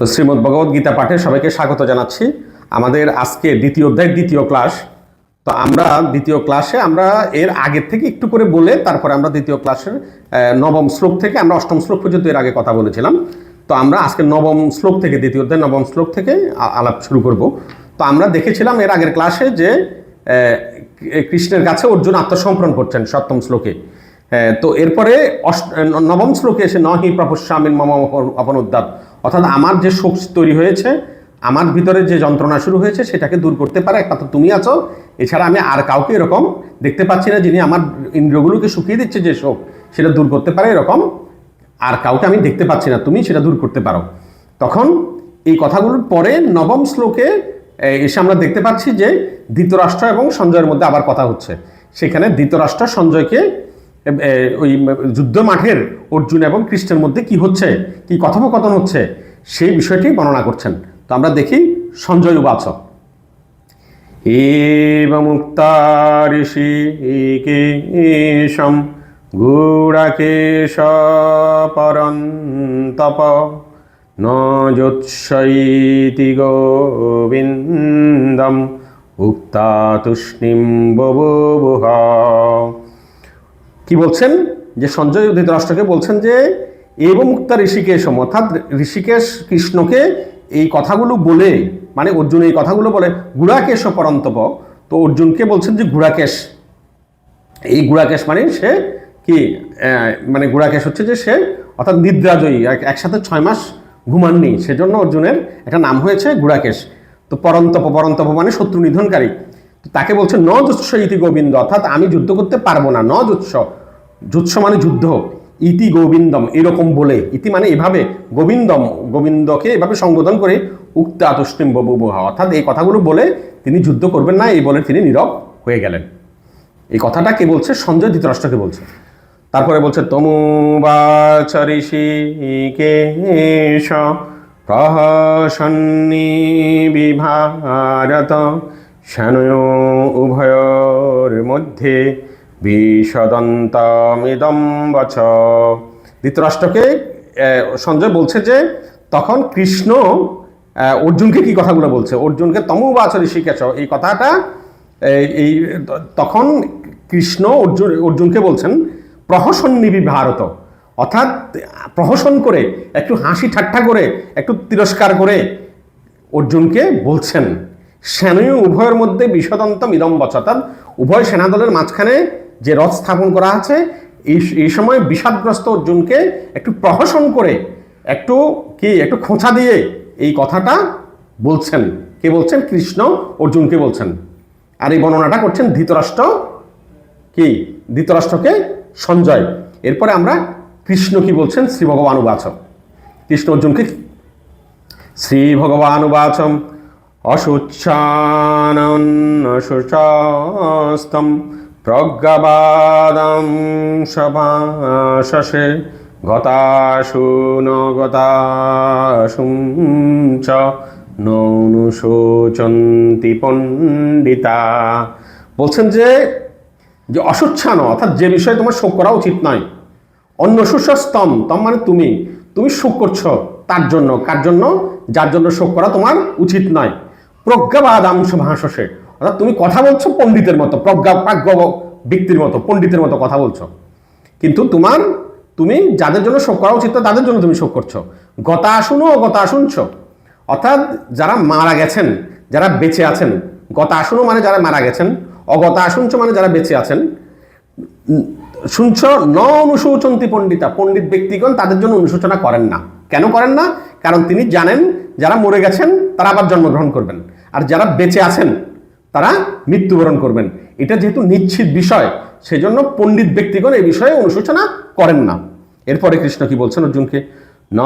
তো শ্রীমদ্ ভগবদ গীতা পাঠে সবাইকে স্বাগত জানাচ্ছি। আমাদের আজকে দ্বিতীয় অধ্যায় দ্বিতীয় ক্লাস। তো আমরা দ্বিতীয় ক্লাসে আমরা এর আগের থেকে একটু করে বলে তারপরে আমরা দ্বিতীয় ক্লাসের নবম শ্লোক থেকে আমরা অষ্টম শ্লোক পর্যন্ত এর আগে কথা বলেছিলাম। তো আমরা আজকে নবম শ্লোক থেকে, দ্বিতীয় অধ্যায় নবম শ্লোক থেকে আলাপ শুরু করব। তো আমরা দেখেছিলাম এর আগের ক্লাসে যে কৃষ্ণের কাছে অর্জুন আত্মসমর্পণ করছেন সপ্তম শ্লোকে। তো এরপরে অষ্ট- নবম শ্লোকে এসে নহি প্রপস্বামীর মম অপনোদ্যাত। অর্থাৎ আমার যে শোক তৈরি হয়েছে, আমার ভিতরে যে যন্ত্রণা শুরু হয়েছে, সেটাকে দূর করতে পারে। একমাত্র তুমি আছো। এছাড়া আমি আর কাউকে এরকম দেখতে পাচ্ছি না যিনি আমার ইন্দ্রিয়গুলোকে শুকিয়ে দিচ্ছে যে শোক, সেটা দূর করতে পারে এরকম। আর কাউকে আমি দেখতে পাচ্ছি না, তুমি সেটা দূর করতে পারো। তখন এই কথাগুলোর পরে নবম শ্লোকে এসে আমরা দেখতে পাচ্ছি যে ধৃতরাষ্ট্র এবং সঞ্জয়ের মধ্যে আবার কথা হচ্ছে। সেখানে ধৃতরাষ্ট্র সঞ্জয়কে ওই যুদ্ধ মাঠের অর্জুন এবং কৃষ্ণের মধ্যে কি হচ্ছে? কি কথোপকথন হচ্ছে? সেই বিষয়টি বর্ণনা করছেন। তো আমরা দেখি সঞ্জয় উবাচ এবমুক্তা ঋষি কেশম গুড়াকেশ পরন্তপ গোবিন্দম উক্তা তুষ্ণিম ববুহ কি বলছেন? যে সঞ্জয় ধৃতরাষ্ট্রকে বলছেন যে, এবং মুক্তা ঋষিকেশম অর্থাৎ ঋষিকেশ কৃষ্ণকে এই কথাগুলো বলে মানে অর্জুন এই কথাগুলো বলে, গুড়াকেশ পরন্তপ। তো অর্জুনকে বলছেন যে গুড়াকেশ। এই গুড়াকেশ মানে সে কি মানে গুড়াকেশ হচ্ছে যে সে অর্থাৎ নিদ্রাজয়ী, এক- একসাথে ছয় মাস ঘুমাননি। সেজন্য অর্জুনের একটা নাম হয়েছে গুড়াকেশ। তো পরন্তপ পরন্তপ মানে শত্রু নিধনকারী। তাকে বলছে ন ইতি গোবিন্দ, অর্থাৎ আমি যুদ্ধ করতে পারব না ন যুৎস মানে যুদ্ধ ইতি গোবিন্দম, এরকম বলে, ইতি মানে এভাবে গোবিন্দম, গোবিন্দকে এভাবে সম্বোধন করে উক্ত আতুষ্টিম ববুবুহা অর্থাৎ এই কথাগুলো বলে তিনি যুদ্ধ করবেন না, এই বলে তিনি নীরব হয়ে গেলেন। এই কথাটা কে বলছে? সঞ্জয় ধৃতরাষ্ট্রকে বলছে। তারপরে বলছে তমু কেশ প্রহসন্নি বিভারত শনয় উভয়োর মধ্যে বিষদন্তমিদম বচ। ধৃতরাষ্ট্রকে সঞ্জয় বলছে যে, তখন কৃষ্ণ অর্জুনকে কি কথাগুলো বলছে? অর্জুনকে, তমু বাচরি শিখেছ এই কথাটা এই এই, তখন কৃষ্ণ অর্জুন অর্জুনকে বলছেন প্রহসন নিবি ভারত। অর্থাৎ, প্রহসন করে, একটু হাসি ঠাট্টা করে, একটু তিরস্কার করে, অর্জুনকে বলছেন সেনয় উভয়ের মধ্যে বিষদন্ত মিদম্বচ অর্থাৎ, উভয় সেনাদলের মাঝখানে যে রথ স্থাপন করা আছে, এই এই সময় বিষাদগ্রস্ত অর্জুনকে একটু প্রহসন করে, একটু কি, একটু খোঁচা দিয়ে এই কথাটা বলছেন। কে বলছেন? কৃষ্ণ অর্জুনকে বলছেন। আর এই বর্ণনাটা করছেন ধৃতরাষ্ট্র কি? ধৃতরাষ্ট্রকে সঞ্জয়। এরপরে আমরা কৃষ্ণ কি বলছেন? শ্রী ভগবান উবাচ কৃষ্ণ অর্জুনকে শ্রী ভগবান উবাচম। অশুচ্ছানশুচস্তম প্রজ্ঞাবাদম সভাশে গতাশুন গতাশুম চ নৌনুশোচন্তি পণ্ডিতা। বলছেন যে যে অসুচ্ছানো, অর্থাৎ যে বিষয়ে তোমার শোক করা উচিত নয়। অন্য সুস্বস্তম তম মানে তুমি তুমি শোক করছ তার জন্য, কার জন্য? যার জন্য শোক করা তোমার উচিত নয়। প্রজ্ঞাবাদাংশ ভাষসে অর্থাৎ তুমি কথা বলছো পণ্ডিতের মতো, প্রজ্ঞা প্রাজ্ঞ ব্যক্তির মতো, পণ্ডিতের মতো কথা বলছো। কিন্তু তোমার, তুমি যাদের জন্য শোক করা উচিত তাদের জন্য তুমি শোক করছ। গতা আসুনও গতা শুনছ। অর্থাৎ যারা মারা গেছেন, যারা বেঁচে আছেন, গতা আসুনও মানে যারা মারা গেছেন, অগতা আসুনছ মানে যারা বেঁচে আছেন, শুনছ, ন অনুশোচন্তি পণ্ডিতা, পণ্ডিত ব্যক্তিগণ তাদের জন্য অনুশোচনা করেন না। কেন করেন না? কারণ তিনি জানেন, যারা মরে গেছেন, তারা আবার জন্মগ্রহণ করবেন। আর যারা বেঁচে আছেন তারা মৃত্যুবরণ করবেন। এটা যেহেতু নিশ্চিত বিষয়, সেজন্য পণ্ডিত ব্যক্তিগণ এই বিষয়ে অনুশোচনা করেন না। এরপরে কৃষ্ণ কি বলছেন অর্জুনকে? ন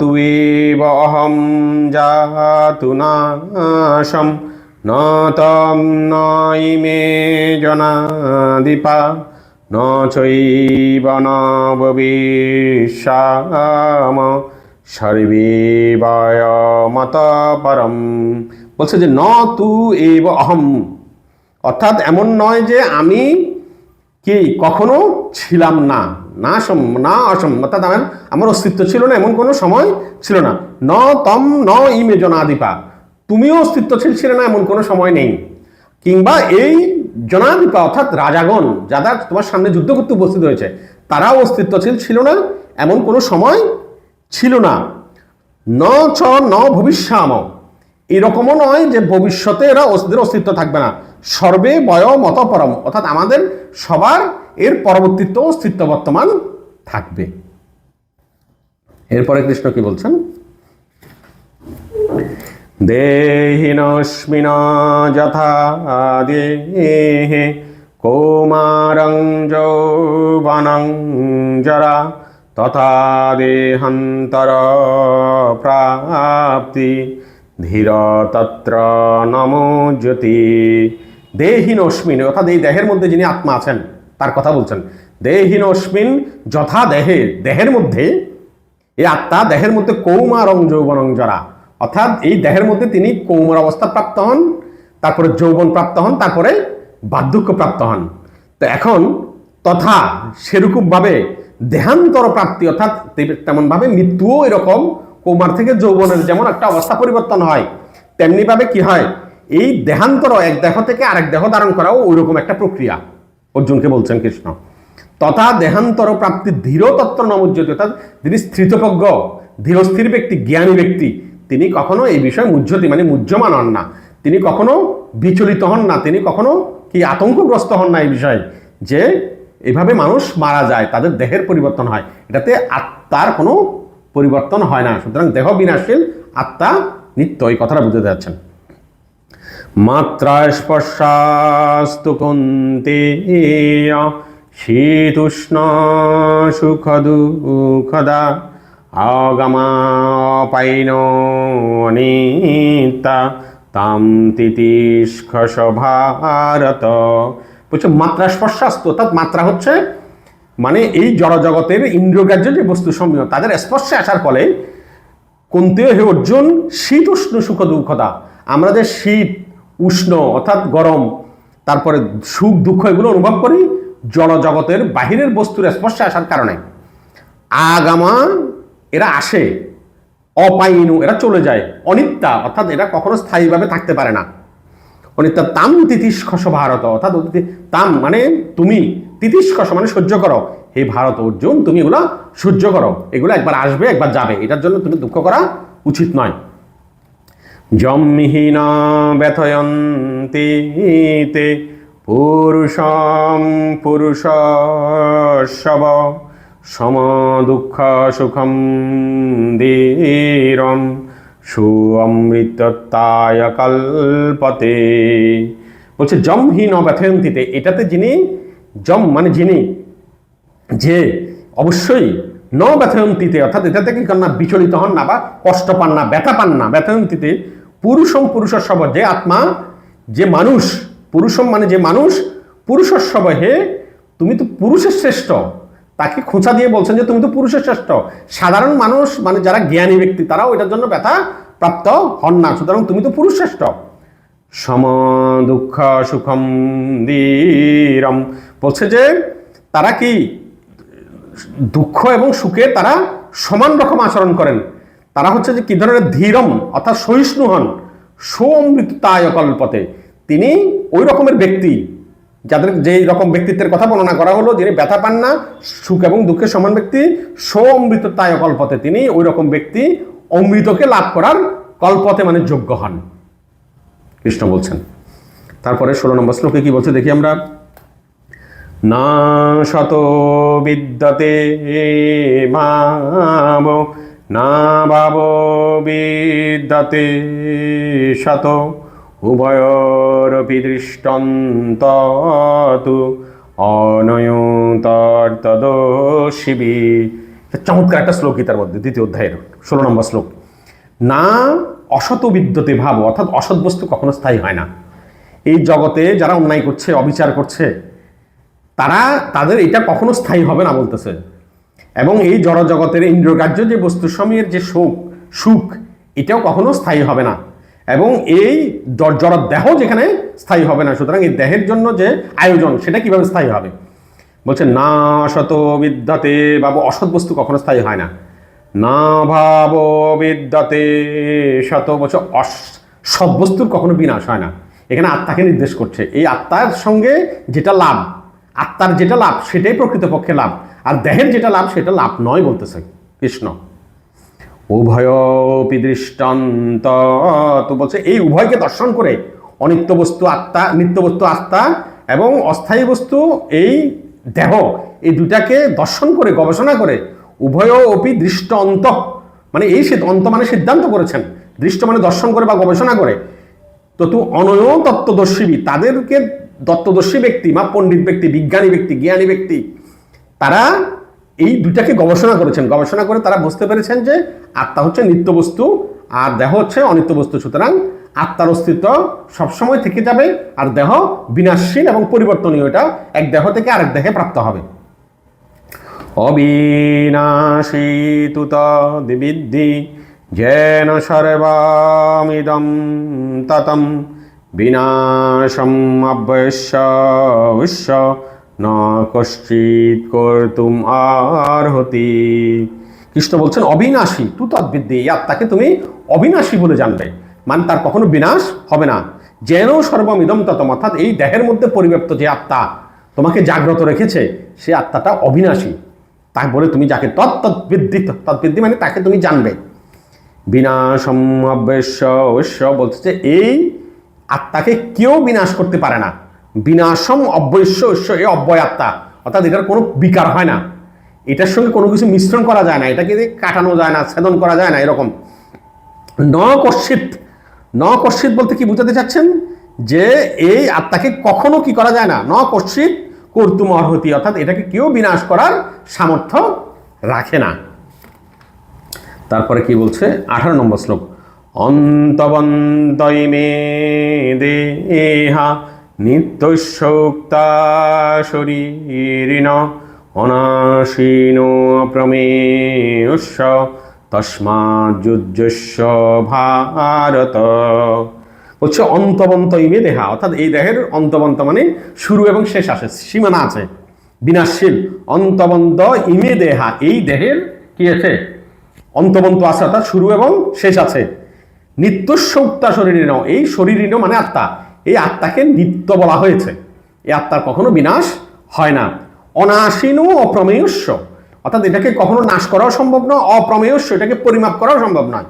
তুয়েব অহম জাতু নাশম, ন তম নইমে জনাদিপা, ন চৈব নববিশ্যাম সর্বে মত পরম বলছে যে, ন তু এব অহম। অর্থাৎ এমন নয় যে আমি কি কখনো ছিলাম না। না সম, না অসম। অর্থাৎ আমার আমার অস্তিত্ব ছিল না, এমন কোনো সময় ছিল না। ন তম, ন ইমে জনাদিপা তুমিও অস্তিত্বশীল ছিলে না, এমন কোনো সময় নেই। কিংবা এই জনাধিপা, অর্থাৎ রাজাগণ, যারা তোমার সামনে যুদ্ধ করতে উপস্থিত হয়েছে, তারাও অস্তিত্বশীল ছিল না, এমন কোনো সময় ছিল না। ন চ ন ভবিষ্যাম। এরকমও নয় যে ভবিষ্যতে এরা ওদের অস্তিত্ব থাকবে না। সর্বে বয় মত পরম। অর্থাৎ আমাদের সবার এর পরবর্তীতে অস্তিত্ব বর্তমান থাকবে। এরপরে কৃষ্ণ কি বলছেন? দেহিনস্মিন যথা দেহে কৌমারং যৌবনং জরা তথা দেহান্তর প্রাপ্তি। ধীর তত্র নমোজ্যোতি দেহীন অস্মিন অর্থাৎ এই দেহের মধ্যে যিনি আত্মা আছেন, তার কথা বলছেন। দেহীন অস্মিন যথা দেহে, দেহের মধ্যে এই আত্মা দেহের মধ্যে কৌমারং যৌবনং জরা। অর্থাৎ এই দেহের মধ্যে তিনি কৌমার অবস্থা প্রাপ্ত হন, তারপরে যৌবন প্রাপ্ত হন, তারপরে বার্ধক্য প্রাপ্ত হন। তো এখন তথা সেরকমভাবে দেহান্তর প্রাপ্তি, অর্থাৎ তেমনভাবে মৃত্যুও এরকম কৌমার থেকে যৌবনের যেমন একটা অবস্থা পরিবর্তন হয়, তেমনিভাবে কি হয়? এই দেহান্তর এক দেহ থেকে আরেক দেহ ধারণ করাও ওইরকম একটা প্রক্রিয়া, অর্জুনকে বলছেন কৃষ্ণ। তথা দেহান্তর প্রাপ্তি ধীর তত্ত্ব নমজ্যোতি অর্থাৎ যিনি স্থিতপ্রজ্ঞ ধীরস্থির ব্যক্তি, জ্ঞানী ব্যক্তি, তিনি কখনো এই বিষয়ে মুহ্যতি মানে মুহ্যমান হন না। তিনি কখনো বিচলিত হন না, তিনি কখনো কি আতঙ্কগ্রস্ত হন না এই বিষয়ে, যে এভাবে মানুষ মারা যায়, তাদের দেহের পরিবর্তন হয়। এটাতে আত্মার কোনো পরিবর্তন হয় না। সুতরাং দেহ বিনাশীল আত্মা নিত্য এই কথাটা বুঝতে যাচ্ছেন। মাত্রা স্পর্শাস্তু কুন্তে শীতুষ্ণ সুখ দুঃখদা আগমাপাইন অনিতা, তাম তিতিষ্খস ভারত বলছে মাত্রা স্পর্শাস্ত, অর্থাৎ মাত্রা হচ্ছে মানে এই জড়জগতের ইন্দ্রগ্রাহ্য যে বস্তু সমূহ তাদের স্পর্শে আসার ফলে কুন্তীয় হে অর্জুন, শীত, উষ্ণ, সুখ দুঃখতা আমরা যে শীত, উষ্ণ অর্থাৎ গরম, তারপরে সুখ, দুঃখ এগুলো অনুভব করি, জড়জগতের বাহিরের বস্তুর স্পর্শে আসার কারণে। আগামা, এরা আসে অপাইনু এরা চলে যায়, অনিত্যা, অর্থাৎ এরা কখনো স্থায়ীভাবে থাকতে পারে না। অনিত্যা, তাম তিতিষ্কস ভারত, অর্থাৎ তাম মানে তুমি তিতিষ্কস মানে সহ্য করো। হে ভারত অর্জুন, তুমি এগুলো সহ্য করো। এগুলো একবার আসবে, একবার যাবে। এটার জন্য তুমি দুঃখ করা উচিত নয়। জম্মিহীন ব্যথয়ন্তিতে পুরুষম পুরুষ শব সম দুঃখ সুখম ধীরম সুঅমৃততায় কল্পতে বলছে, জমহীন ব্যথয়ন্তিতে, এটাতে যিনি জম মানে যিনি যে অবশ্যই ন ব্যথয়ন্তিতে অর্থাৎ এটা থেকে না বিচলিত হন না বা কষ্ট পান না, ব্যথা পান না, ব্যথয়ন্তিতে পুরুষম পুরুষের যে আত্মা, যে মানুষ, পুরুষম মানে যে মানুষ পুরুষের হে, তুমি তো পুরুষের শ্রেষ্ঠ। তাকে খোঁচা দিয়ে বলছেন যে তুমি তো পুরুষের শ্রেষ্ঠ। সাধারণ মানুষ মানে যারা জ্ঞানী ব্যক্তি, তারাও এটার জন্য ব্যথা প্রাপ্ত হন না। সুতরাং তুমি তো পুরুষ শ্রেষ্ঠ। সম দুঃখ সুখম ধীরম বলছে যে তারা কি দুঃখ এবং সুখে তারা সমান রকম আচরণ করেন? তারা হচ্ছে যে কি ধরনের ধীরম, অর্থাৎ সহিষ্ণু হন সোমৃতায় কল্পতে। তিনি ওই রকমের ব্যক্তি, যাদের যেই রকম ব্যক্তিত্বের কথা বর্ণনা করা হলো, যিনি ব্যথা পান না, সুখ এবং দুঃখের সমান ব্যক্তি, সোমৃততায় কল্পতে তিনি ওই রকম ব্যক্তি অমৃতকে লাভ করার কল্পতে মানে যোগ্য হন। কৃষ্ণ বলছেন। তারপরে ষোলো নম্বর শ্লোকে কি বলছে? দেখি আমরা। না শত বিদ্যতে মাব না ভাব বিদ্যতে শত উভয়রপি দৃষ্টন্ত অনয়তর্তদশিবি চমৎকার একটা শ্লোক গীতার মধ্যে, দ্বিতীয় অধ্যায়ের ষোলো নম্বর শ্লোক। না অসত বিদ্যতে ভাব, অর্থাৎ অসৎ বস্তু কখনো স্থায়ী হয় না। এই জগতে যারা অন্যায় করছে, অবিচার করছে, তারা, তাদের এটা কখনো স্থায়ী হবে না বলতেছে। এবং এই জড় জগতের ইন্দ্রকার্য যে বস্তু সমূহের যে শোক, সুখ, এটাও কখনো স্থায়ী হবে না। এবং এই জড় দেহ যেখানে স্থায়ী হবে না, সুতরাং এই দেহের জন্য যে আয়োজন, সেটা কীভাবে স্থায়ী হবে? বলছে, না শত বিদ্যাতে বাবু অসৎ বস্তু কখনো স্থায়ী হয় না। না ভাব বিদ্যাতে। শত বছর অস বস্তুর কখনো বিনাশ হয় না। এখানে আত্মাকে নির্দেশ করছে। এই আত্মার সঙ্গে যেটা লাভ, আত্মার যেটা লাভ, সেটাই প্রকৃতপক্ষে লাভ। আর দেহের যেটা লাভ, সেটা লাভ নয় বলতেছে কৃষ্ণ। উভয়পি দৃষ্টান্ত। তো বলছে এই উভয়কে দর্শন করে অনিত্য বস্তু আত্মা, নিত্য বস্তু আত্মা এবং অস্থায়ী বস্তু, এই দেহ, এই দুটাকে দর্শন করে, গবেষণা করে উভয় অপি দৃষ্ট অন্ত মানে এই অন্ত মানে সিদ্ধান্ত করেছেন। দৃষ্ট মানে দর্শন করে বা গবেষণা করে। তো তু অনয় তত্ত্বদর্শী তাদেরকে তত্ত্বদর্শী ব্যক্তি বা পণ্ডিত ব্যক্তি, বিজ্ঞানী ব্যক্তি, জ্ঞানী ব্যক্তি, তারা এই দুটাকে গবেষণা করেছেন। গবেষণা করে তারা বুঝতে পেরেছেন যে আত্মা হচ্ছে নিত্য বস্তু আর দেহ হচ্ছে অনিত্য বস্তু সুতরাং আত্মার অস্তিত্ব সবসময় থেকে যাবে, আর দেহ বিনাশীল এবং পরিবর্তনীয়। এটা এক দেহ থেকে আরেক দেহে প্রাপ্ত হবে। অবিনাশী তু তদ্বিদ্ধি যেন সর্বামিদম ততম বিনাশম অবশ্য বিশ্ব ন কশ্চিৎ কর্তুম আরহতি। কৃষ্ণ বলছেন অবিনাশী তু তদ্বিদ্ধি এই আত্মাকে তুমি অবিনাশী বলে জানবে। মানে তার কখনো বিনাশ হবে না। যেন সর্বমিদম ততম, অর্থাৎ এই দেহের মধ্যে পরিব্যাপ্ত যে আত্মা তোমাকে জাগ্রত রেখেছে, সে আত্মাটা অবিনাশী। তাই বলে তুমি যাকে তৎতদ্বিদ্ধি তদ্বিদ্ধি মানে তাকে তুমি জানবে। বিনাশম অবশ্য অবশ্য বলতেছে এই আত্মাকে কেউ বিনাশ করতে পারে না। বিনাশম অবশ্য অবশ্য এই অব্যয় আত্মা। অর্থাৎ এটার কোনো বিকার হয় না। এটার সঙ্গে কোনো কিছু মিশ্রণ করা যায় না। এটাকে কাটানো যায় না, ছেদন করা যায় না এরকম। ন কর্ষিত ন কর্ষিত বলতে কি বুঝাতে চাচ্ছেন? যে এই আত্মাকে কখনো কি করা যায় না? ন কর্ষিত কর্তুম অর্হতি, অর্থাৎ এটাকে কেউ বিনাশ করার সামর্থ্য রাখে না। তারপরে কি বলছে? আঠারো নম্বর শ্লোক। অন্তবন্তই মে দেহা নিত্যশোক্তা শরীরিণ অনাসীন প্রমেয়স্য তস্মাজ্জস্য ভারত। বলছে অন্তবন্ত ইমে দেহা। অর্থাৎ এই দেহের অন্তবন্ত মানে শুরু এবং শেষ আসে, সীমানা আছে, বিনাশশীল। অন্তবন্ত ইমে দেহা, এই দেহের কি আছে? অন্তবন্ত আছে, অর্থাৎ শুরু এবং শেষ আছে। নিত্য সৌক্তা শরীরীণ এই শরীরীণ মানে আত্মা। এই আত্মাকে নিত্য বলা হয়েছে। এই আত্মার কখনো বিনাশ হয় না। অনাসীন অপ্রমেয়স্য। অর্থাৎ এটাকে কখনো নাশ করাও সম্ভব নয়, অপ্রমেয়স্য, এটাকে পরিমাপ করাও সম্ভব নয়।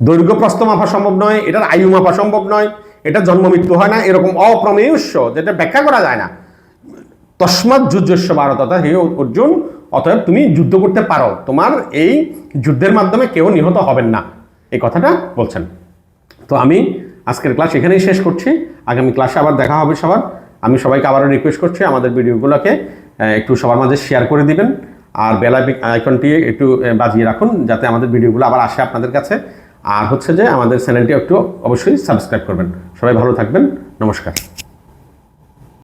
দৈর্ঘ্য প্রস্থ মাপা সম্ভব নয়, এটার আয়ু মাপা সম্ভব নয়, এটা জন্ম মৃত্যু হয় না, এরকম অপ্রমেয়স্য যেটা ব্যাখ্যা করা যায় না। তস্মাৎ যুদ্ধস্ব ভারত, অর্থাৎ হে অর্জুন, অতএব তুমি যুদ্ধ করতে পারো। তোমার এই যুদ্ধের মাধ্যমে কেউ নিহত হবেন না, এই কথাটা বলছেন। তো আমি আজকের ক্লাস এখানেই শেষ করছি। আগামী ক্লাসে আবার দেখা হবে সবার। আমি সবাইকে আবারও রিকোয়েস্ট করছি, আমাদের ভিডিওগুলোকে একটু সবার মাঝে শেয়ার করে দিবেন। আর বেলা আইকনটি একটু বাজিয়ে রাখুন, যাতে আমাদের ভিডিওগুলো আবার আসে আপনাদের কাছে। আর হচ্ছে যে আমাদের চ্যানেলটি একটু অবশ্যই সাবস্ক্রাইব করবেন। সবাই ভালো থাকবেন। নমস্কার।